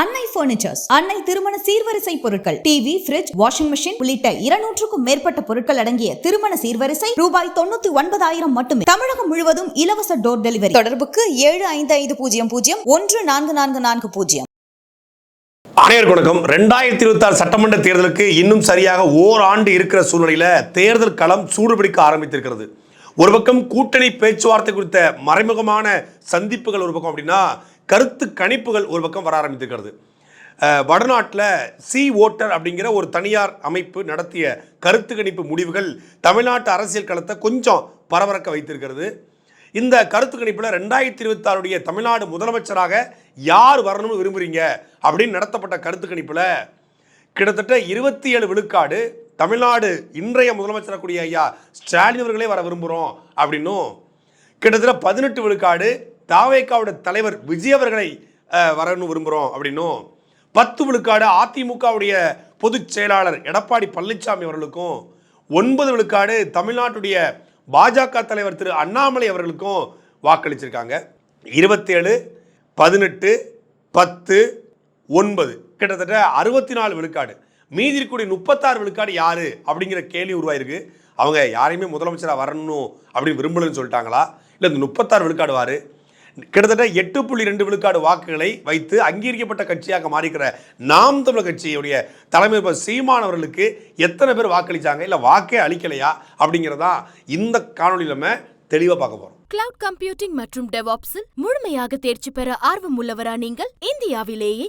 அன்னை பர்னிச்சர்ஸ் அன்னை திருமண சீர்வரிசை பொருட்கள். டிவி ஃபிரிட்ஜ் வாஷிங் மிஷின் உள்ளிட்ட இருநூற்றுக்கும் மேற்பட்ட பொருட்கள் அடங்கிய திருமண சீர்வரிசை ரூபாய் தொண்ணூத்தி ஒன்பதாயிரம் மட்டுமே. தமிழகம் முழுவதும் இலவச டோர் டெலிவரி தொடர்புக்கு ஏழு ஐந்து ஐந்து பூஜ்ஜியம் பூஜ்ஜியம் ஒன்று நான்கு நான்கு நான்கு பூஜ்ஜியம். அனைவருக்கு வணக்கம். ரெண்டாயிரத்தி இருபத்தி ஆறு சட்டமன்ற தேர்தலுக்கு இன்னும் சரியாக ஓராண்டு இருக்கிற சூழ்நிலையில தேர்தல் களம் சூடுபிடிக்க ஆரம்பித்திருக்கிறது. ஒரு பக்கம் கூட்டணி பேச்சுவார்த்தை குறித்த மறைமுகமான சந்திப்புகள் ஒரு பக்கம் அப்படின்னா கருத்து கணிப்புகள் ஒரு பக்கம் வர ஆரம்பித்திருக்கிறது. வடநாட்டில் சி ஓட்டர் அப்படிங்கிற ஒரு தனியார் அமைப்பு நடத்திய கருத்து கணிப்பு முடிவுகள் தமிழ்நாட்டு அரசியல் களத்தை கொஞ்சம் பரபரக்க வைத்திருக்கிறது. இந்த கருத்து கணிப்பில் ரெண்டாயிரத்தி இருபத்தாறுடைய தமிழ்நாடு முதலமைச்சராக யார் வரணும்னு விரும்புகிறீங்க அப்படின்னு நடத்தப்பட்ட கருத்து கணிப்பில் கிட்டத்தட்ட இருபத்தி ஏழு விழுக்காடு தமிழ்நாடு இன்றைய முதலமைச்சராக கூடிய ஐயா ஸ்டாலின் அவர்களே வர விரும்புகிறோம் அப்படின்னும் கிட்டத்தட்ட பதினெட்டு விழுக்காடு தாவேக்காவோட தலைவர் விஜய் அவர்களை வரணும் விரும்புகிறோம் அப்படின்னும் பத்து விழுக்காடு அதிமுகவுடைய பொதுச் செயலாளர் எடப்பாடி பழனிசாமி அவர்களுக்கும் ஒன்பது விழுக்காடு தமிழ்நாட்டுடைய பாஜக தலைவர் திரு அண்ணாமலை அவர்களுக்கும் வாக்களிச்சிருக்காங்க. இருபத்தேழு பதினெட்டு பத்து ஒன்பது. கிட்டத்தட்ட அறுபத்தி நாலு விழுக்காடு. மீதி இருக்கக்கூடிய முப்பத்தாறு விழுக்காடு யாரு அப்படிங்கிற கேள்வி உருவாயிருக்கு. அவங்க யாரையுமே முதலமைச்சராக வரணும் அப்படின்னு விரும்பலன்னு சொல்லிட்டாங்களா? இல்லை இந்த முப்பத்தாறு விழுக்காடு வாரு? கிட்டத்தட்ட எட்டு புள்ளி ரெண்டு விழுக்காடு வாக்குகளை வைத்து அங்கீகரிக்கப்பட்ட கட்சியாக மாறிக்கிற நாம் தமிழர் கட்சியுடைய தலைமை இப்ப சீமான் அவர்களுக்கு எத்தனை பேர் வாக்களிச்சாங்க? இல்லை வாக்கே அளிக்கலையா? அப்படிங்கிறதா இந்த காணொலியில் நம்ம தெளிவாக பார்க்க போகிறோம் கிளவுட் கம்ப்யூட்டிங் மற்றும் டெவாப்ஸில் முழுமையாக தேர்ச்சி பெற ஆர்வம் உள்ளவரா நீங்கள்? இந்தியாவிலேயே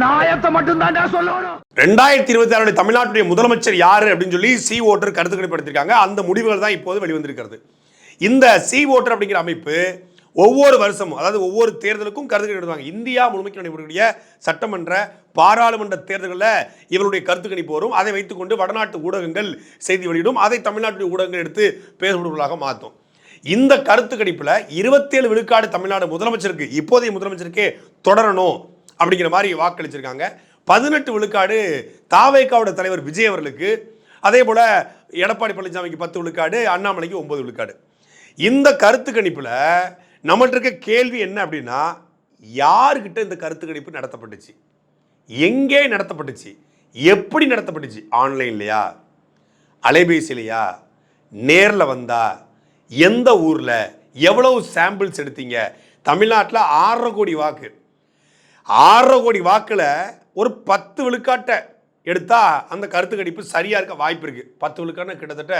நாயத்தை மட்டும் தான் சொல்லணும். ரெண்டாயிரத்தி இருபத்தி ஆறு தமிழ்நாட்டுடைய முதலமைச்சர் யாரு அப்படின்னு சொல்லி சி ஓட்டர் கருத்து கணிப்படுத்திருக்காங்க. அந்த முடிவுகள் தான் இப்போது வெளிவந்திருக்கிறது. இந்த சி ஓட்டர் அப்படிங்கிற அமைப்பு ஒவ்வொரு வருஷமும் அதாவது ஒவ்வொரு தேர்தலுக்கும் கருத்து கணிப்பாங்க. இந்தியா முழுமைக்கு நடைபெறக்கூடிய சட்டமன்ற பாராளுமன்ற தேர்தல்களில் இவருடைய கருத்து கணிப்பு வரும். அதை வைத்துக்கொண்டு வடநாட்டு ஊடகங்கள் செய்தி வெளியிடும். அதை தமிழ்நாட்டுடைய ஊடகங்கள் எடுத்து பேசுபொருளாக மாற்றும். இந்த கருத்து கணிப்பில் இருபத்தேழு விழுக்காடு தமிழ்நாடு முதலமைச்சருக்கு இப்போதைய முதலமைச்சருக்கே தொடரணும். அப்படிங்கிற மாதிரி வாக்களிச்சிருக்காங்க. பதினெட்டு விழுக்காடு தாவேக்காவோட தலைவர் விஜய் அவர்களுக்கு அதே போல் எடப்பாடி பழனிசாமிக்கு பத்து விழுக்காடு அண்ணாமலைக்கு ஒன்பது விழுக்காடு. இந்த கருத்து கணிப்பில் நம்மள்ட்ட இருக்க கேள்வி என்ன அப்படின்னா யாருக்கிட்ட இந்த கருத்து கணிப்பு நடத்தப்பட்டுச்சு? எங்கே நடத்தப்பட்டுச்சு? எப்படி நடத்தப்பட்டுச்சு? ஆன்லைன்லையா? அலைபேசிலையா நேரில் வந்தா? எந்த ஊரில்? எவ்வளவு சாம்பிள்ஸ் எடுத்தீங்க? தமிழ்நாட்டில் ஆறரை கோடி வாக்கு. ஆறரை கோடி வாக்கில் ஒரு பத்து விழுக்காட்டை எடுத்தால் அந்த கருத்து கணிப்பு சரியாக இருக்க வாய்ப்பு இருக்குது பத்து விழுக்காட்டுனா கிட்டத்தட்ட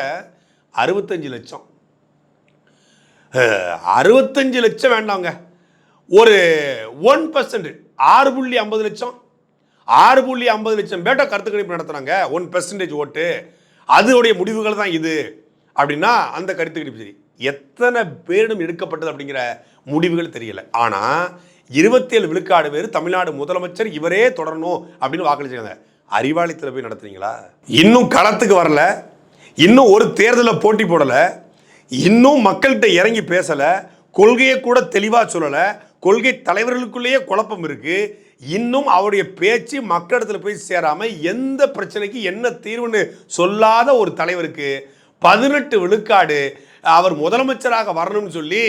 அறுபத்தஞ்சு லட்சம். அறுபத்தஞ்சு லட்சம் வேண்டாங்க. ஒரு ஒன் பர்சன்ட் ஆறு புள்ளி ஐம்பது லட்சம். ஆறு புள்ளி ஐம்பது லட்சம் பேட்டா கருத்து கணிப்பு நடத்துனாங்க ஒன் பெர்சன்டேஜ் ஓட்டு. அதோடைய முடிவுகள் தான் இது. அப்படின்னா அந்த கருத்து கணிப்பு சரி. எத்தனை பேரிடம் எடுக்கப்பட்டது அப்படிங்கிற முடிவுகள் தெரியல. ஆனால் இருபத்தேழு விழுக்காடு பேர் தமிழ்நாடு முதலமைச்சர் இவரே தொடரணும் அப்படின்னு வாக்களிச்சாங்க அறிவாளித்தில் போய் நடத்துறீங்களா? இன்னும் களத்துக்கு வரல. இன்னும் ஒரு தேர்தலில் போட்டி போடலை. இன்னும் மக்கள்கிட்ட இறங்கி பேசலை. கொள்கையை கூட தெளிவாக சொல்லலை. கொள்கை தலைவர்களுக்குள்ளேயே குழப்பம் இருக்குது இன்னும் அவருடைய பேச்சு மக்களிடத்துல போய் சேராமல் எந்த பிரச்சனைக்கு என்ன தீர்வுன்னு சொல்லாத ஒரு தலைவருக்கு பதினெட்டு விழுக்காடு அவர் முதலமைச்சராக வரணும்னு சொல்லி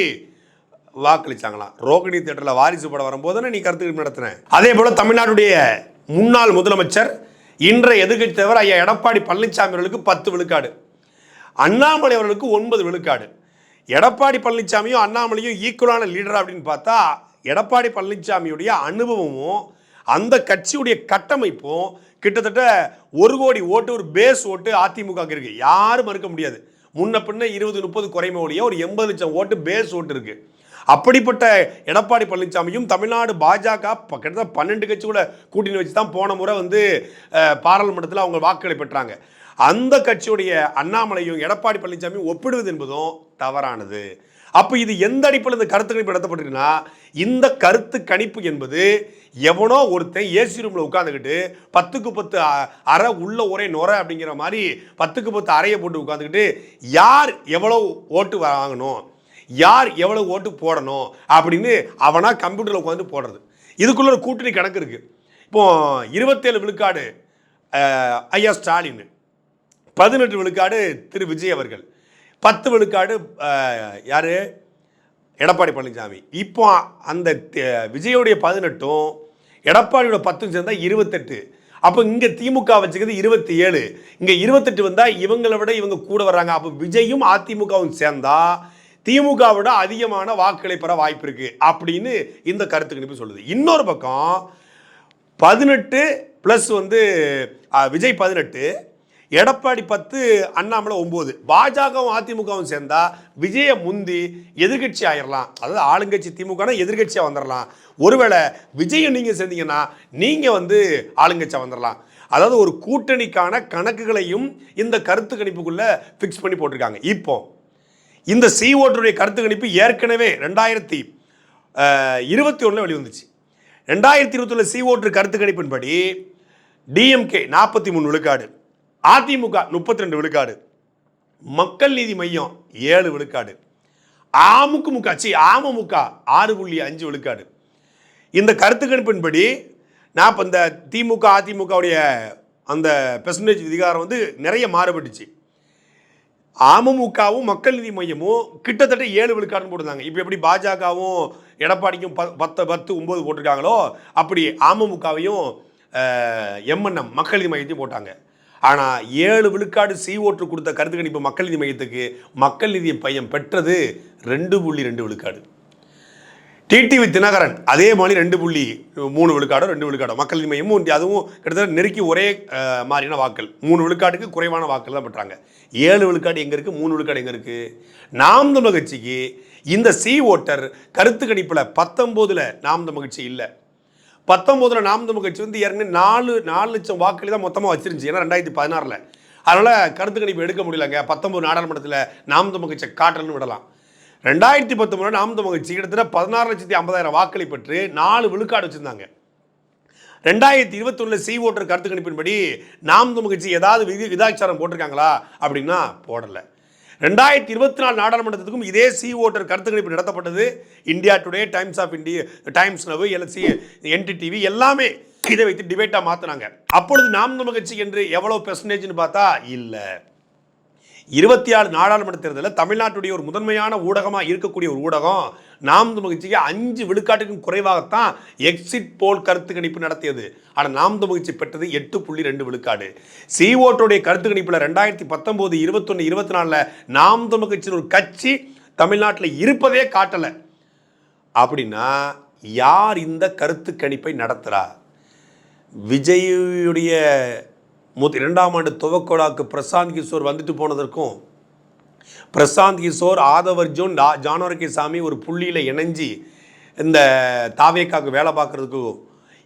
வாக்களிச்சாங்களாம். ரோகிணி தேட்டரில் வாரிசு படம் வரும்போது நீ கருத்து நடத்தினேன் அதே போல் தமிழ்நாட்டுடைய முன்னாள் முதலமைச்சர் இன்றைய எதிர்கட்சி தலைவர் ஐயா எடப்பாடி பழனிசாமி அவர்களுக்கு பத்து விழுக்காடு. அண்ணாமலை அவர்களுக்கு ஒன்பது விழுக்காடு. எடப்பாடி பழனிசாமியும் அண்ணாமலையும் ஈக்குவலான லீடர் அப்படின்னு பார்த்தா எடப்பாடி பழனிசாமியுடைய அனுபவமும் அந்த கட்சியுடைய கட்டமைப்பும் கிட்டத்தட்ட ஒரு கோடி ஓட்டு ஒரு பேஸ் ஓட்டு அதிமுக இருக்குது யாரும் மறுக்க முடியாது. முன்ன பின்ன இருபது முப்பது குறைமை ஒழிய ஒரு எண்பது லட்சம் ஓட்டு பேஸ் ஓட்டு இருக்குது அப்படிப்பட்ட எடப்பாடி பழனிசாமியும் தமிழ்நாடு பாஜக கிட்டத்தட்ட பன்னெண்டு கட்சி கூட கூட்டணி வச்சு தான் போன முறை வந்து பாராளுமன்றத்தில் அவங்க வாக்குகளை பெற்றாங்க. அந்த கட்சியுடைய அண்ணாமலையும் எடப்பாடி பழனிசாமியும் ஒப்பிடுவது என்பதும் தவறானது. அப்போ இது எந்த அடிப்படையில் இந்த கருத்து கணிப்பு நடத்தப்பட்டிருக்குன்னா இந்த கருத்து கணிப்பு என்பது எவனோ ஒருத்தன் ஏசி ரூமில் உட்காந்துக்கிட்டு பத்துக்கு பத்து அ- அறை உள்ள ஒரே நுர அப்படிங்கிற மாதிரி பத்துக்கு பத்து அறையை போட்டு உட்காந்துக்கிட்டு யார் எவ்வளோ ஓட்டு வாங்கணும்? யார் எவ்வளோ ஓட்டு போடணும் அப்படின்னு அவனாக கம்ப்யூட்டரில் உட்காந்து போடுறது. இதுக்குள்ள ஒரு கூட்டணி கணக்கு இருக்குது இப்போ இருபத்தேழு விழுக்காடு ஐயா ஸ்டாலின் பதினெட்டு விழுக்காடு திரு விஜய் அவர்கள் பத்து விழுக்காடு யார்? எடப்பாடி பழனிசாமி. இப்போ அந்த விஜயோடைய பதினெட்டும் எடப்பாடியோட பத்தும் சேர்ந்தா இருபத்தெட்டு. அப்போ இங்கே திமுக வச்சுக்கிறது இருபத்தி ஏழு இங்கே இருபத்தெட்டு வந்தால் இவங்களை விட இவங்க கூட வர்றாங்க. அப்போ விஜயும் அதிமுகவும் சேர்ந்தால் திமுக விட அதிகமான வாக்குகளை பெற வாய்ப்பு இருக்கு அப்படின்னு இந்த கருத்து கணிப்பு சொல்லுது. இன்னொரு பக்கம் பதினெட்டு ப்ளஸ் வந்து விஜய் பதினெட்டு எடப்பாடி பத்து அண்ணாமலை ஒம்பது பாஜகவும் அதிமுகவும் சேர்ந்தா விஜயை முந்தி எதிர்க்கட்சி ஆயிடலாம் அதாவது ஆளுங்கட்சி திமுகனா எதிர்க்கட்சியாக வந்துடலாம் ஒருவேளை விஜயை நீங்கள் சேர்ந்தீங்கன்னா நீங்கள் வந்து ஆளுங்கட்சியாக வந்துடலாம் அதாவது ஒரு கூட்டணிக்கான கணக்குகளையும் இந்த கருத்து கணிப்புக்குள்ளே ஃபிக்ஸ் பண்ணி போட்டிருக்காங்க. இப்போ இந்த சி ஓட்டருடைய கருத்து கணிப்பு ஏற்கனவே ரெண்டாயிரத்தி இருபத்தி ஒன்றில் வெளிவந்துச்சு. ரெண்டாயிரத்தி இருபத்தொன்னு சி ஓட்டு கருத்து கணிப்பின்படி டிஎம்கே நாற்பத்தி மூணு விழுக்காடு அதிமுக முப்பத்தி ரெண்டு விழுக்காடு மக்கள் நீதி மையம் ஏழு விழுக்காடு அமுக சி அமமுக ஆறு புள்ளி அஞ்சு விழுக்காடு. இந்த கருத்து கணிப்பின்படி நான் இப்போ இந்த திமுக அதிமுகவுடைய அந்த பெர்சன்டேஜ் விதிகாரம் வந்து நிறைய மாறுபட்டுச்சு. அமமுகவும் மக்கள் நீதி மையமும் கிட்டத்தட்ட ஏழு விழுக்காடுன்னு போட்டிருந்தாங்க. இப்போ எப்படி பாஜகவும் எடப்பாடிக்கும் பத்து பத்து ஒம்பது போட்டிருக்காங்களோ அப்படி அமமுகவையும் எம்என்எம் மக்கள் நீதி மையத்தையும் போட்டாங்க. ஆனால் ஏழு விழுக்காடு சி ஓட்டு கொடுத்த கருத்து கணிப்பு மக்கள் நீதி மையத்துக்கு மக்கள் நீதி மையம் பெற்றது ரெண்டு புள்ளி ரெண்டு விழுக்காடு. டிடிவி தினகரன் அதே மாதிரி ரெண்டு புள்ளி மூணு விழுக்காடோ ரெண்டு விழுக்காடோ மக்கள் மையமும் அதுவும் கிட்டத்தட்ட நெருக்கி ஒரே மாதிரியான வாக்கள் மூணு விழுக்காட்டுக்கு குறைவான வாக்கள் தான் பெற்றாங்க. ஏழு விழுக்காடு எங்கே இருக்குது மூணு விழுக்காடு எங்கே இருக்குது நாம் தமிழ் கட்சிக்கு இந்த சி ஓட்டர் கருத்து கணிப்பில் பத்தொம்போதில் நாம் தமிழ் கட்சி இல்லை. பத்தொம்போதில் நாம் தமிழ் கட்சி வந்து ஏற்கனவே நாலு நாலு லட்சம் வாக்களி தான் மொத்தமாக வச்சிருந்துச்சு. ஏன்னா ரெண்டாயிரத்தி பதினாறில். அதனால் கருத்து கணிப்பு எடுக்க முடியலங்க. பத்தொம்பது நாடாளுமன்றத்தில் நாம் தமிழ் கட்சியை காட்டல்னு விடலாம். ரெண்டாயிரத்தி பத்தொம்பது நாம் தமிழ் கட்சி கிட்டத்தட்ட பதினாறு லட்சத்தி ஐம்பதாயிரம் வாக்களை பெற்று நாலு விழுக்காடு வச்சுருந்தாங்க. ரெண்டாயிரத்தி இருபத்தொன்னில் சி ஓட்டர் கருத்து கணிப்பின்படி நாம் தமிழ் கட்சி ஏதாவது விதி விதாச்சாரம் போட்டிருக்காங்களா அப்படின்னா போடலை. ரெண்டாயிரத்தி இருபத்தி நாலு நாடாளுமன்றத்துக்கும் இதே சி ஓட்டர் கருத்து கணிப்பு நடத்தப்பட்டது. India Today Times of India Times Now LC NDTV எல்லாமே இதை வைத்து டிபேட்டாக மாற்றினாங்க அப்பொழுது நாம் தமிழ் கட்சி என்று எவ்வளோ பெர்சன்டேஜ்னு பார்த்தா? இல்லை. இருபத்தி ஆறு நாடாளுமன்ற தேர்தலில் தமிழ்நாட்டுடைய ஒரு முதன்மையான ஊடகமாக இருக்கக்கூடிய ஒரு ஊடகம் நாம் மகிழ்ச்சிக்கு அஞ்சு விழுக்காட்டுக்கும் குறைவாகத்தான் எக்ஸிட் போல் கருத்து கணிப்பு நடத்தியது. ஆனால் நாம் மகிழ்ச்சி பெற்றது எட்டு புள்ளி ரெண்டு விழுக்காடு. சி ஓட்டுடைய கருத்து கணிப்பில் ரெண்டாயிரத்தி பத்தொம்போது இருபத்தொன்று இருபத்தி நாலில் நாம் தமிழ் ஒரு கட்சி தமிழ்நாட்டில் இருப்பதே காட்டலை. அப்படின்னா யார் இந்த கருத்து கணிப்பை நடத்துகிறா விஜயுடைய முத் இரண்டாம் ஆண்டு துவக்கோடாக்கு பிரசாந்த் கிஷோர் வந்துட்டு போனதற்கும் பிரசாந்த் கிஷோர் ஆதவர் ஜோன் டா ஜானோரகே சாமி ஒரு புள்ளியில் இணைஞ்சி இந்த தாவேக்காக்கு வேலை பார்க்குறதுக்கும்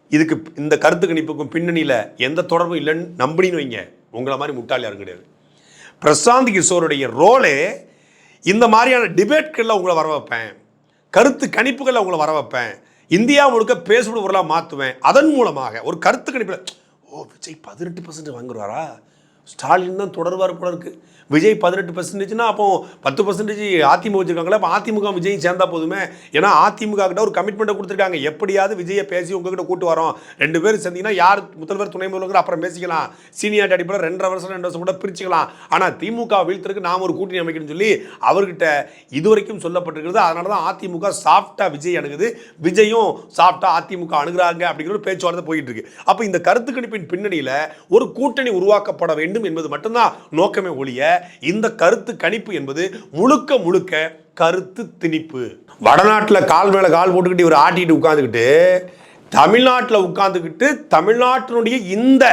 இதுக்கு இந்த கருத்து கணிப்புக்கும் பின்னணியில் எந்த தொடர்பும் இல்லைன்னு நம்பினின்னு வைங்க. உங்களை மாதிரி முட்டாள் யாரும் கிடையாது. பிரசாந்த் கிஷோருடைய ரோலே இந்த மாதிரியான டிபேட்களில் உங்களை வர வைப்பேன். கருத்து கணிப்புகளில் உங்களை வர வைப்பேன். இந்தியா முழுக்க பேசுபடுவர்களாக மாற்றுவேன் அதன் மூலமாக ஒரு கருத்து கணிப்பில் ஓ விஜய் பதினெட்டு பர்சன்ட் வாங்குறாரா? ஸ்டாலின் தான் தொடர்வார் போல இருக்கு. விஜய் பதினெட்டு பர்சன்டேஜ்னா அப்போ பத்து பர்சன்டேஜ் அதிமுக வச்சிருக்காங்களா அப்போ அதிமுக விஜய் சேர்ந்தா போதுமே. ஏன்னா அதிமுக கிட்ட ஒரு கமிட்மெண்ட்டை கொடுத்துருக்காங்க. எப்படியாவது விஜயை பேசி உங்ககிட்ட கூட்டு வரோம். ரெண்டு பேரும் சேர்ந்தீங்கன்னா யார் முதல்வர் துணை முதல்வர் அப்புறம் பேசிக்கலாம். சீனியர் அடிப்படையில் ரெண்டரை வருஷம் ரெண்டு வருஷம் கூட பிரிச்சுக்கலாம். ஆனால் திமுக வீழ்த்திற்கு நாம் ஒரு கூட்டணி அமைக்கணும்னு சொல்லி அவர்கிட்ட இதுவரைக்கும் சொல்லப்பட்டிருக்கிறது. அதனால தான் அதிமுக சாஃப்டாக விஜய் அணுகுது. விஜயும் சாஃப்டாக அதிமுக அணுகிறாங்க அப்படிங்கிற ஒரு பேச்சுவார்த்தை போயிட்டு இருக்கு. அப்போ இந்த கருத்து கணிப்பின் பின்னணியில் ஒரு கூட்டணி உருவாக்கப்பட வேண்டும் வேண்டும் என்பது மட்டும்தான் நோக்கமே ஒழிய இந்த கருத்து கணிப்பு என்பது முழுக்க முழுக்க கருத்து திணிப்பு. வடநாட்டில் கால் மேலே கால் போட்டுக்கிட்டு இவர் ஆட்டிட்டு உட்காந்துக்கிட்டு தமிழ்நாட்டில் உட்காந்துக்கிட்டு தமிழ்நாட்டினுடைய இந்த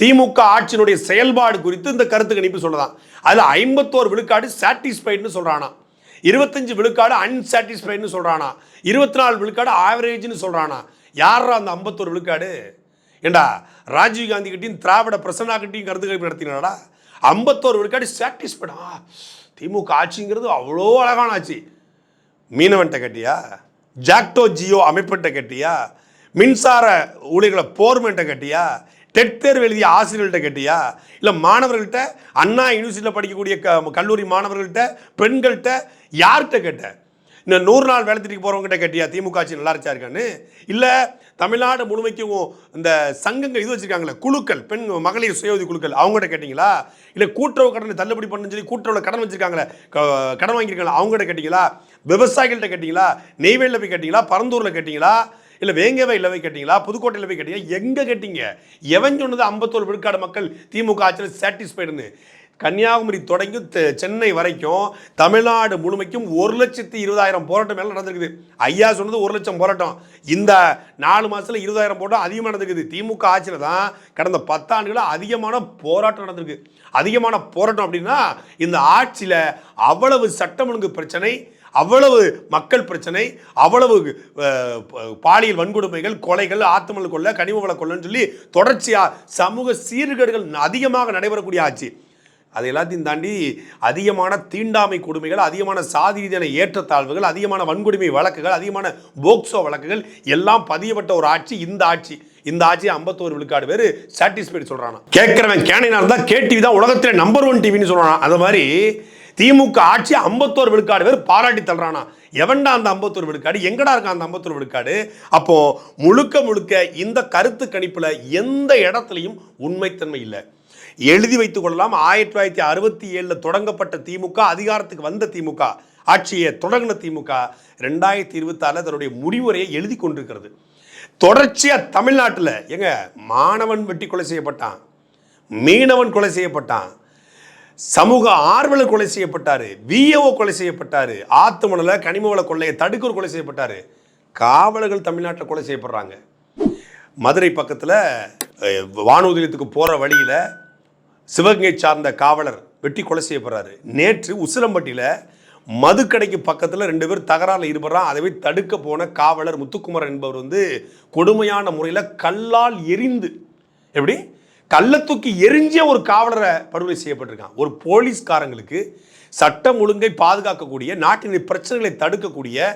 திமுக ஆட்சியினுடைய செயல்பாடு குறித்து இந்த கருத்து கணிப்பு சொல்லலாம் அதில் ஐம்பத்தோரு விழுக்காடு சாட்டிஸ்ஃபைடுன்னு சொல்கிறானா இருபத்தஞ்சு விழுக்காடு அன்சாட்டிஸ்ஃபைடுன்னு சொல்கிறானா இருபத்தி நாலு விழுக்காடு ஆவரேஜ்னு சொல்கிறானா யாரா அந்த ஐம்பத்தோரு விழுக்காடு? ஏண்டா ராஜீவ்காந்தி கிட்டையும் திராவிட பிரசன்னா கிட்டையும் கருத்து கணிப்பு நடத்தினாடா. ஐம்பத்தோரு விழுக்காடு சாட்டிஸ்ஃபைடா திமுக ஆட்சிங்கிறது அவ்வளோ அழகான ஆட்சி. மீனவன்கிட்ட கேட்டியா? ஜாக்டோ ஜியோ அமைப்பிட்ட கேட்டியா? மின்சார ஊழியர்களை போர்மெண்ட்டை கேட்டியா? டெட் தேர்வு எழுதிய ஆசிரியர்கள்ட்ட கேட்டியா? இல்லை மாணவர்கள்ட்ட அண்ணா யூனிவர்சிட்டியில் படிக்கக்கூடிய க கல்லூரி மாணவர்கள்ட்ட பெண்கள்கிட்ட யார்கிட்ட கேட்ட? இந்த நூறு நாள் வேலை திட்டிக்கு போகிறவங்ககிட்ட கேட்டியா? திமுக ஆட்சி நல்லா இருக்கான்னு? இல்லை தமிழ்நாடு முழுமைக்கும் இந்த சங்கங்கள் இது வச்சுருக்காங்களே குழுக்கள் பெண் மகளிர் சுய உதவி குழுக்கள் அவங்ககிட்ட கேட்டிங்களா? இல்லை கூட்டுறவு கடனை தள்ளுபடி பண்ணுன்னு சொல்லி கூட்டுறவு கடன் வச்சுருக்காங்களே கடன் வாங்கியிருக்காங்களா அவங்ககிட்ட கேட்டிங்களா? விவசாயிகள்கிட்ட கேட்டிங்களா? நெய்வேலியில் போய் கேட்டிங்களா? பரந்தூரில் கேட்டிங்களா? இல்லை வேங்கவே இல்லை போய் கேட்டிங்களா? புதுக்கோட்டையில் போய் கேட்டிங்களா? எங்கே கேட்டீங்க? எவன் சொன்னது ஐம்பத்தோரு விழுக்காடு மக்கள் திமுக ஆட்சியில் சாட்டிஸ்ஃபைடுன்னு கன்னியாகுமரி தொடங்கி தெ- சென்னை வரைக்கும் தமிழ்நாடு முழுமைக்கும் ஒரு லட்சத்தி இருபதாயிரம் போராட்டம் மேலே நடந்திருக்குது. ஐயா சொன்னது ஒரு லட்சம் போராட்டம். இந்த நாலு மாதத்தில் இருபதாயிரம் போராட்டம் அதிகமாக நடந்திருக்குது. திமுக ஆட்சியில் தான் கடந்த பத்தாண்டுகளில் அதிகமான போராட்டம் நடந்திருக்கு. அதிகமான போராட்டம் அப்படின்னா இந்த ஆட்சியில் அவ்வளவு சட்டம் ஒழுங்கு பிரச்சனை அவ்வளவு மக்கள் பிரச்சனை அவ்வளவு பாலியல் வன்கொடுமைகள் கொலைகள் ஆத்தமல் கொள்ள கனிம வள கொள்ளன்னு சொல்லி தொடர்ச்சியாக சமூக சீர்கேடுகள் அதிகமாக நடைபெறக்கூடிய ஆட்சி. அது எல்லாத்தையும் தாண்டி அதிகமான தீண்டாமை கொடுமைகள் அதிகமான சாதி ரீதியான ஏற்றத்தாழ்வுகள் அதிகமான வன்கொடுமை வழக்குகள் அதிகமான போக்சோ வழக்குகள் எல்லாம் பதியப்பட்ட ஒரு ஆட்சி இந்த ஆட்சி. இந்த ஆட்சி ஐம்பத்தோரு விழுக்காடு பேர் சாட்டிஸ்ஃபைடு சொல்றானா. கேட்குறவன் கேனினா இருந்தா கேடிவி தான் உலகத்தில் நம்பர் ஒன் டிவின்னு சொல்கிறான் அந்த மாதிரி திமுக ஆட்சி ஐம்பத்தோரு விழுக்காடு பேர் பாராட்டி தள்ளுறானா. எவன்டா அந்த ஐம்பத்தோரு விழுக்காடு? எங்கடா இருக்கான் அந்த ஐம்பத்தோரு விழுக்காடு? அப்போது முழுக்க முழுக்க இந்த கருத்து கணிப்பில் எந்த இடத்துலையும் உண்மைத்தன்மை இல்லை. எழுதி வைத்துக் கொள்ளலாம். ஆயிரத்தி தொள்ளாயிரத்தி அறுபத்தி ஏழில் தொடங்கப்பட்ட திமுக அதிகாரத்துக்கு வந்த திமுக ஆட்சியை தொடங்கின திமுக ரெண்டாயிரத்தி இருபத்தாறில் தன்னுடைய முடிவுரையை எழுதி கொண்டிருக்கிறது. தொடர்ச்சியாக தமிழ்நாட்டில் எங்க மாணவன் வெட்டி கொலை செய்யப்பட்டான் மீனவன் கொலை செய்யப்பட்டான் சமூக ஆர்வலர் கொலை செய்யப்பட்டார் விஏஓ கொலை செய்யப்பட்டார் ஆத்து கனிமவள கொள்ளையை தடுக்கூர் கொலை செய்யப்பட்டாரு. காவலர்கள் தமிழ்நாட்டில் கொலை செய்யப்படுறாங்க. மதுரை பக்கத்தில் வானூதியத்துக்கு போகிற வழியில் சிவகங்கை சார்ந்த காவலர் வெட்டி கொலை செய்யப்படுறாரு நேற்று உசிலம்பட்டியில் மதுக்கடைக்கு பக்கத்தில் ரெண்டு பேர் தகராறில் ஈடுபடுறான் அதை தடுக்க போன காவலர் முத்துக்குமரன் என்பவர் வந்து கொடுமையான முறையில் கல்லால் எரிந்து எப்படி? கல்லை தூக்கி எரிஞ்ச ஒரு காவலரை படுகொலை செய்யப்பட்டிருக்கான் ஒரு போலீஸ்காரங்களுக்கு சட்டம் ஒழுங்கை பாதுகாக்கக்கூடிய நாட்டின் பிரச்சனைகளை தடுக்கக்கூடிய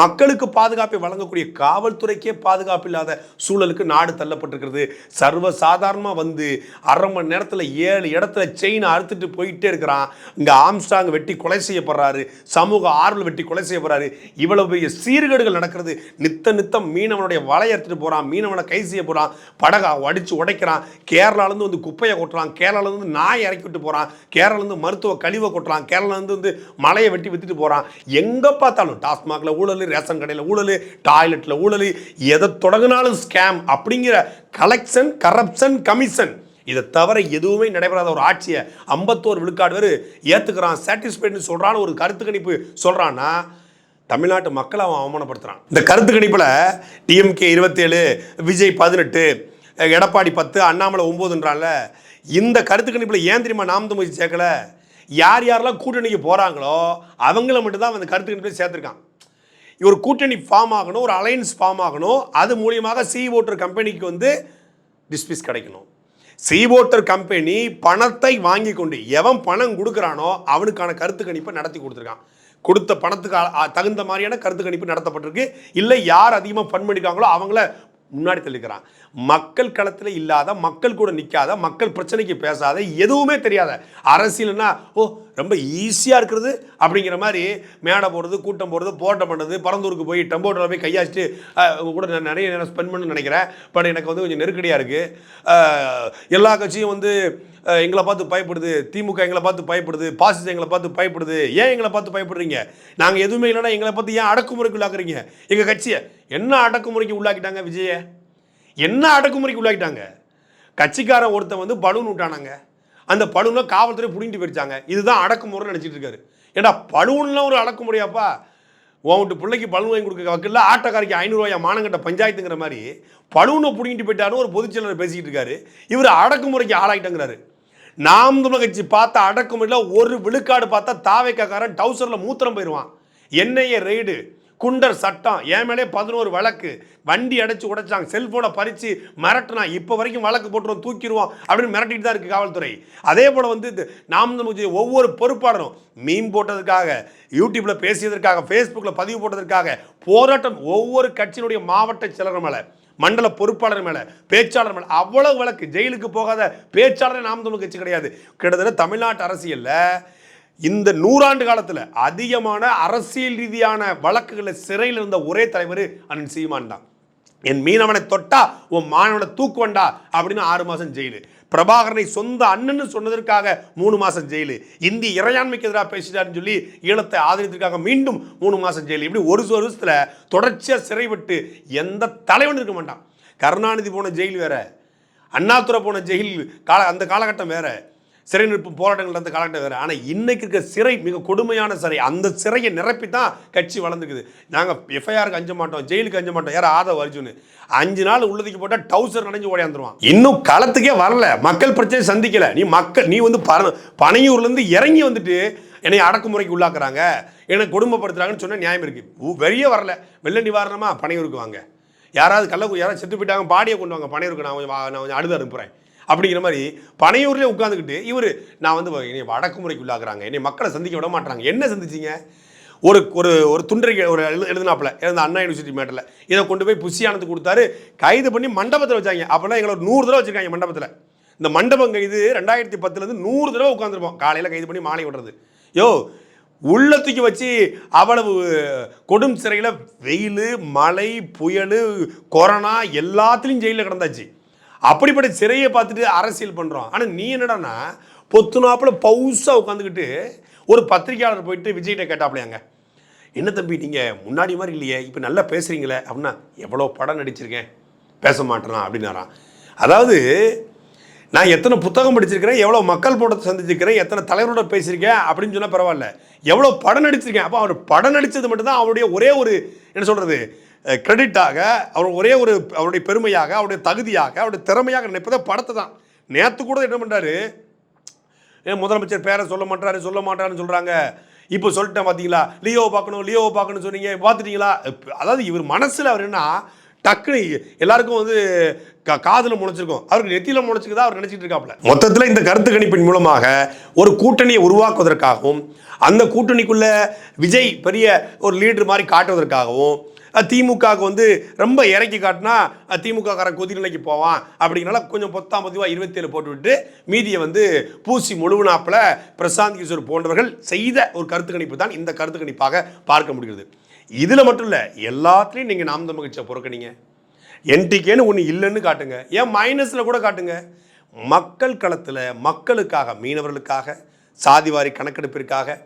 மக்களுக்கு பாதுகாப்பை வழங்கக்கூடிய காவல்துறைக்கே பாதுகாப்பு இல்லாத சூழலுக்கு நாடு தள்ளப்பட்டிருக்கிறது. சர்வ சாதாரணமாக வந்து அரை மணி நேரத்தில் ஏழு இடத்துல செயினை அறுத்துட்டு போயிட்டே இருக்கிறான். இங்கே ஆம்ஸ்டாங் வெட்டி கொலை செய்யப்படுறாரு. சமூக ஆர்வல் வெட்டி கொலை செய்யப்படுறாரு. இவ்வளவு பெரிய சீர்கேடுகள் நடக்கிறது. நித்த நித்தம் மீனவனுடைய வலை எடுத்துட்டு போகிறான் மீனவனை கை செய்ய போகிறான் படகா அடித்து உடைக்கிறான். கேரளாலேருந்து வந்து குப்பையை கொட்டுறான். கேரளாலேருந்து நாய் இறக்கி விட்டு போகிறான் கேரளாலேருந்து மருத்துவ கழிவை கொட்டுறான். கேரளாலேருந்து வந்து மலையை வெட்டி வித்துட்டு போகிறான் எங்கே பார்த்தாலும் டாஸ்மாகில் ஊழல் ரேஷன் கடையில் ஊழல் டாய்லெட்டில் ஊழல் எதை தொடங்கினாலும் ஸ்கேம் அப்படிங்கிற கலெக்ஷன் கரப்ஷன் கமிஷன் இதை தவிர எதுவுமே நடைபெறாத ஒரு ஆட்சியை ஐம்பத்தோரு விழுக்காடு பேர் ஏற்றுக்கிறான் சாட்டிஸ்ஃபைடுன்னு சொல்கிறான்னு ஒரு கருத்து கணிப்பு சொல்கிறான்னா தமிழ்நாட்டு மக்களை அவன் அவமானப்படுத்துறான். இந்த கருத்து கணிப்பில் டிஎம்கே இருபத்தேழு விஜய் பதினெட்டு எடப்பாடி பத்து அண்ணாமலை ஒம்போதுன்றான்ல இந்த கருத்து கணிப்பில் ஏன் தெரியுமா நாம் தமிழ் சேர்க்கலை? யார் யாரெல்லாம் கூட்டணிக்கு போகிறாங்களோ அவங்கள மட்டும்தான் அந்த கருத்து கணிப்பில் சேர்த்துருக்கான் ஒரு கூட்டணி ஃபார்ம் ஆகணும் ஒரு அலையன்ஸ் ஃபார்ம் ஆகணும். அது மூலியமாக சி ஓட்டர் கம்பெனிக்கு வந்து டிஸ்பிஸ் கிடைக்கணும். சி ஓட்டர் கம்பெனி பணத்தை வாங்கி கொண்டு எவன் பணம் கொடுக்குறானோ அவனுக்கான கருத்து கணிப்பை நடத்தி கொடுத்துருக்கான் கொடுத்த பணத்துக்கு தகுந்த மாதிரியான கருத்து கணிப்பு நடத்தப்பட்டிருக்கு. இல்லை யார் அதிகமாக ஃபன் பண்ணியிருக்காங்களோ அவங்கள முன்னாடி தள்ளிக்கிறான் மக்கள் களத்தில் இல்லாத மக்கள் கூட நிற்காத மக்கள் பிரச்சனைக்கு பேசாத எதுவுமே தெரியாத அரசியல்னா ஓ ரொம்ப ஈஸியாக இருக்கிறது அப்படிங்கிற மாதிரி மேடை போடுறது கூட்டம் போடுறது போட்டம் பண்ணுறது பரந்தூருக்கு போய் டெம்போட்டில் போய் கையாச்சிட்டு கூட நான் நிறைய நேரம் ஸ்பெண்ட் பண்ணு நினைக்கிறேன். பட் எனக்கு வந்து கொஞ்சம் நெருக்கடியாக இருக்குது எல்லா கட்சியும் வந்து எங்களை பார்த்து பயப்படுது. திமுக எங்களை பார்த்து பயப்படுது. பாசிசம் எங்களை பார்த்து பயப்படுது. ஏன் எங்களை பார்த்து பயப்படுறீங்க? நாங்கள் எதுவுமே இல்லைன்னா எங்களை பார்த்து ஏன் அடக்குமுறைக்கு உள்ளாக்குறீங்க? எங்கள் கட்சியை என்ன அடக்குமுறைக்கு உள்ளாக்கிட்டாங்க விஜயை? என்ன அடக்குமுறைக்கு உள்ளாக்கிட்டாங்க கட்சிக்காரன் ஒருத்தன் வந்து பலூன் விட்டானாங்க அந்த பலூனை காவல்துறை பிடிங்கிட்டு போயிடுச்சாங்க. இதுதான் அடக்குமுறைன்னு நினச்சிட்டு இருக்காரு. ஏன்னா பலூன்லாம் ஒரு அடக்குமுறையாப்பா? உன்ட்டு பிள்ளைக்கு பலூன் வாங்கி கொடுக்க வக்கில்ல ஆட்டக்காரிக்கு ஐநூறுவாயா மானங்கட்ட பஞ்சாயத்துங்கிற மாதிரி பலூனை பிடிங்கிட்டு போயிட்டாருன்னு ஒரு பொதுச்செயலர் பேசிக்கிட்டு இருக்காரு. இவர் அடக்குமுறைக்கு ஆளாகிட்டங்கிறாரு நாம் தமிழர் கட்சி பார்த்த அடக்குமுறையில் ஒரு விழுக்காடு பார்த்தா தாவைக்காரன் டவுசரில் மூத்திரம் போயிடுவான் என்ஐஏ ரெய்டு. குண்டர் சட்டம். என் மேலே பதினோரு வழக்கு. வண்டி அடைச்சி உடைச்சாங்க. செல்போனை பறித்து மிரட்டினா இப்போ வரைக்கும் வழக்கு போட்டுருவோம் தூக்கிடுவோம் அப்படின்னு மிரட்டிட்டு தான் இருக்குது காவல்துறை. அதே போல் வந்து இது நாம் ஒவ்வொரு பொறுப்பாளரும் மீன் போட்டதுக்காக யூடியூப்பில் பேசியதற்காக ஃபேஸ்புக்கில் பதிவு போட்டதற்காக போராட்டம் ஒவ்வொரு கட்சியினுடைய மாவட்ட செயலர் மேலே மண்டல பொறுப்பாளர் மேலே பேச்சாளர் மேலே அவ்வளவு வழக்கு. ஜெயிலுக்கு போகாத பேச்சாளரை நாம் தமிழ் கட்சி கிடையாது. கிட்டத்தட்ட தமிழ்நாட்டு அரசியலில் இந்த நூறாண்டு காலத்தில் அதிகமான அரசியல் ரீதியான வழக்குகளை சிறையில் இருந்த ஒரே தலைவர் அண்ணன் சீமான் தான். என் மீனவனை தொட்டா உன் மாணவனை தூக்குவண்டா அப்படின்னு ஆறு மாதம் ஜெயிலு. பிரபாகரனை சொந்த அண்ணன்னு சொன்னதற்காக மூணு மாதம் ஜெயிலு. இந்தி இறையாண்மைக்கு எதிராக பேசிட்டாருன்னு சொல்லி ஈழத்தை ஆதரித்ததற்காக மீண்டும் மூணு மாதம் ஜெயிலு. இப்படி ஒரு வருஷத்தில் தொடர்ச்சியாக சிறைப்பட்டு எந்த தலைவன் இருக்க மாட்டான். கருணாநிதி போன ஜெயில் வேற. அண்ணாதுரை போன ஜெயில் கால அந்த காலகட்டம் வேறு. சிறை நிற்பு போராட்டங்கள் நடந்த காலகட்டம் வேறு. ஆனால் இன்னைக்கு இருக்க சிறை மிக கொடுமையான சிறை. அந்த சிறையை நிரப்பி தான் கட்சி வளர்ந்துக்குது. நாங்கள் எஃப்ஐஆருக்கு அஞ்ச மாட்டோம் ஜெயிலுக்கு அஞ்ச மாட்டோம். யார் ஆதவ அர்ஜுன் அஞ்சு நாள் உள்ளதுக்கு போட்டால் டவுசர் நனைஞ்சு ஓடையாந்துருவான். இன்னும் களத்துக்கே வரல. மக்கள் பிரச்சனை சந்திக்கல. நீ மக்கள் நீ வந்து பர பனையூர்லேருந்து இறங்கி வந்துட்டு என்னை அடக்குமுறைக்கு உள்ளாக்குறாங்க. என்னை கொடுமைப்படுத்துறாங்கன்னு சொன்ன நியாயம் இருக்குது வெளியே வரல. வெள்ள நிவாரணமாக பனையூருக்கு வாங்க. யாராவது கள்ள யாராவது செத்து போயிட்டாங்க பாடியை கொண்டு வாங்க. பனையூருக்கு நான் கொஞ்சம் நான் கொஞ்சம் அழுது அனுப்புகிறேன் அப்படிங்கிற மாதிரி பனையூர்லேயே உட்காந்துக்கிட்டு இவர் நான் வந்து என்னை அடக்குமுறைக்கு உள்ளாக்குறாங்க என்னை மக்களை சந்திக்க விட மாட்டாங்க என்ன சந்திச்சிங்க? ஒரு ஒரு ஒரு துண்டறிக்கை ஒரு எழு எழுதினாப்புல. எழுந்த அண்ணா யூனிவர்சிட்டி மேட்டரில். இதை கொண்டு போய் புஷியானது கொடுத்தாரு. கைது பண்ணி மண்டபத்தில் வச்சாங்க. அப்போல்லாம் எங்களை ஒரு நூறு தடவை வச்சுருக்காங்க மண்டபத்தில். இந்த மண்டபம் கைது ரெண்டாயிரத்தி பத்துலேருந்து நூறு தடவை உட்காந்துருப்போம் காலையில் கைது பண்ணி மாலை விடுறது. யோ உள்ள தூக்கி வச்சு அவ்வளவு கொடும் சிறையில் வெயில் மழை புயல் கொரோனா எல்லாத்துலேயும் ஜெயிலில் கிடந்தாச்சு. அப்படிப்பட்ட சிறையை பார்த்துட்டு அரசியல் பண்ணுறோம் ஆனால் நீ என்னடான்னா நாப்பில் பவுஸாக உட்காந்துக்கிட்டு ஒரு பத்திரிக்கையாளர் போயிட்டு விஜய்கிட்ட கேட்டாப்லையாங்க. என்ன தம்பி நீங்கள் முன்னாடி மாதிரி இல்லையே இப்போ நல்லா பேசுகிறீங்களே அப்படின்னா எவ்வளோ படம் நடிச்சிருக்கேன் பேச மாட்டேனா அப்படின்னாரான் அதாவது நான் எத்தனை புத்தகம் படிச்சிருக்கிறேன் எவ்வளோ மக்கள் போட சந்திச்சிருக்கிறேன் எத்தனை தலைவரோட பேசியிருக்கேன் அப்படின்னு சொன்னால் பரவாயில்ல. எவ்வளோ படம் நடிச்சிருக்கேன். அப்போ அவர் படம் நடித்தது மட்டும்தான் அவருடைய ஒரே ஒரு என்ன சொல்கிறது கிரெடிட்டாக அவர் ஒரே ஒரு அவருடைய பெருமையாக அவருடைய தகுதியாக அவருடைய திறமையாக நினைப்பதை படத்தை தான். நேற்று கூட என்ன பண்ணுறாரு ஏன் முதலமைச்சர் பேரை சொல்ல மாட்டாரு சொல்ல மாட்டாருன்னு சொல்கிறாங்க இப்போ சொல்லிட்டேன் பார்த்தீங்களா லியோவை பார்க்கணும் லியோவை பார்க்கணும்னு சொன்னீங்க பார்த்துட்டீங்களா அதாவது இவர் மனசில் அவர் என்ன டக்குனு எல்லாருக்கும் வந்து கா- காதில் முளைச்சிருக்கும். அவருக்கு நெத்தியில் முளைச்சிருக்கதா அவர் நினச்சிட்டு இருக்காப்ல மொத்தத்தில் இந்த கருத்து கணிப்பின் மூலமாக ஒரு கூட்டணியை உருவாக்குவதற்காகவும் அந்த கூட்டணிக்குள்ளே விஜய் பெரிய ஒரு லீடர் மாதிரி காட்டுவதற்காகவும் திமுகவுக்கு வந்து ரொம்ப இறக்கி காட்டினா திமுகக்காரன் கொதிநிலைக்கு போவான். அப்படிங்கனால கொஞ்சம் பொத்தாம் பதிவாக இருபத்தேழு போட்டுவிட்டு மீதியை வந்து பூசி முழுவனாப்பில் பிரசாந்த் கிஷோர் போன்றவர்கள் செய்த ஒரு கருத்து கணிப்பு தான் இந்த கருத்து கணிப்பாக பார்க்க முடிகிறது. இதில் மட்டும் இல்லை எல்லாத்துலேயும் நீங்கள் நாம் தமிழ்ச்சியை புறக்கணிங்க. என்டிகேன்னு ஒன்று இல்லைன்னு காட்டுங்க. ஏன் மைனஸில் கூட காட்டுங்க. மக்கள் களத்தில் மக்களுக்காக மீனவர்களுக்காக சாதிவாரி கணக்கெடுப்பிற்காக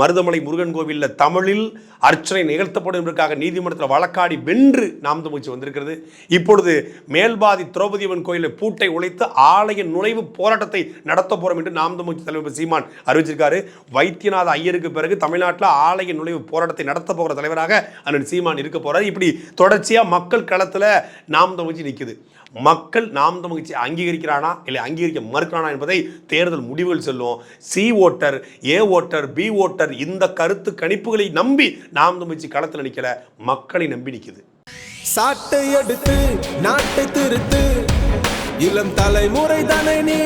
மருதமலை முருகன் கோவிலில் தமிழில் அர்ச்சனை நிகழ்த்தப்படும் என்பதற்காக நீதிமன்றத்தில் வழக்காடி வென்று நாம் தமிழ்ச்சி வந்திருக்கிறது. இப்பொழுது மேல்பாதி திரௌபதியம்மன் கோயிலில் பூட்டை உழைத்து ஆலய நுழைவு போராட்டத்தை நடத்த போறோம் என்று நாம் தமிழ்ச்சி தலைவர் சீமான் அறிவிச்சிருக்காரு. வைத்தியநாத ஐயருக்கு பிறகு தமிழ்நாட்டில் ஆலய நுழைவு போராட்டத்தை நடத்த போகிற தலைவராக அண்ணன் சீமான் இருக்க போறாரு. இப்படி தொடர்ச்சியாக மக்கள் களத்தில் நாம் தமிழ்ச்சி நிற்குது மக்கள் நாம் தமிழ்ச்சி அங்கீகரிக்கிறானா? இல்லை அங்கீகரிக்க மறுக்கிறானா என்பதை தேர்தல் முடிவுகள் சொல்லும். C voter A voter B voter இந்த கருத்து கணிப்புகளை நம்பி நாம் தமிழ்ச்சி களத்தில் நிற்கல மக்களை நம்பி நிற்குது சாட்டை எடுத்து நாட்டை திருத்து. இளம் தலைமுறை தானே நீ